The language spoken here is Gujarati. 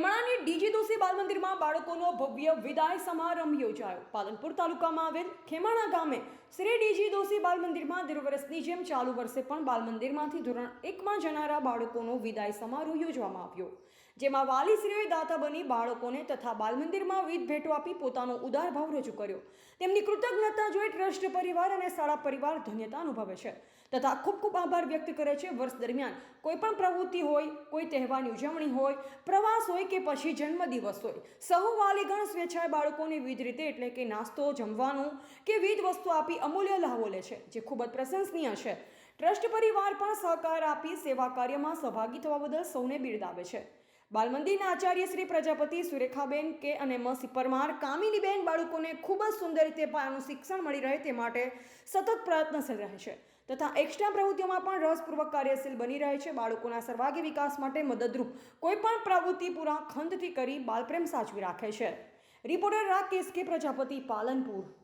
ખેમાણાની ડીજી દોશી બાલ મંદિરમાં બાળકોનો ભવ્ય વિદાય સમારંભ યોજાયો. પાલનપુર તાલુકામાં આવેલ ખેમાણા ગામે શ્રી ડીજી દોશી બાલ મંદિરમાં દર વર્ષની જેમ ચાલુ વર્ષે પણ બાલ ધોરણ એકમાં જનારા બાળકોનો વિદાય સમારોહ યોજવામાં આવ્યો, જેમાં વાલીશ્રીઓએ દાતા બની બાળકોને તથા બાલમંદિરમાં વિધ ભેટો આપી પોતાનો ઉદાર ભાવ રજૂ કર્યો. તેમની કૃતજ્ઞતા જોઈ ટ્રસ્ટ પરિવાર અને શાળા પરિવાર ધન્યતા અનુભવે છે તથા ખૂબ ખૂબ આભાર વ્યક્ત કરે છે. વર્ષ દરમિયાન કોઈ પણ પ્રવૃત્તિ હોય, કોઈ તહેવારની ઉજવણી હોય, પ્રવાસ હોય કે પછી જન્મદિવસ હોય, સહુ વાલીગણ સ્વેચ્છાએ બાળકોને વિવિધ રીતે એટલે કે નાસ્તો, જમવાનું કે વિવિધ વસ્તુ આપી અમૂલ્ય લાભો લે છે, જે ખૂબ જ પ્રશંસનીય છે. ટ્રસ્ટ પરિવાર પણ સહકાર આપી સેવા કાર્યમાં સહભાગી થવા બદલ સૌને બિરદાવે છે. બાલમંદિરના આચાર્ય શ્રી પ્રજાપતિ સુરેખાબેન કે અને મસી પરમાર કામિનીબેન બાળકોને ખૂબ જ સુંદર રીતે પાયાનું શિક્ષણ મળી રહે તે માટે સતત પ્રયત્નશીલ રહે છે. તથા એક્સ્ટ્રા પ્રવૃત્તિઓમાં પણ રસપૂર્વક કાર્યશીલ બની રહે છે. બાળકોના સર્વાગી વિકાસ માટે મદદરૂપ કોઈપણ પ્રવૃત્તિ પૂરા ખંતથી કરી બાલપ્રેમ સાચવી રાખે છે. રિપોર્ટર રાકેશ કે પ્રજાપતિ પાલનપુર.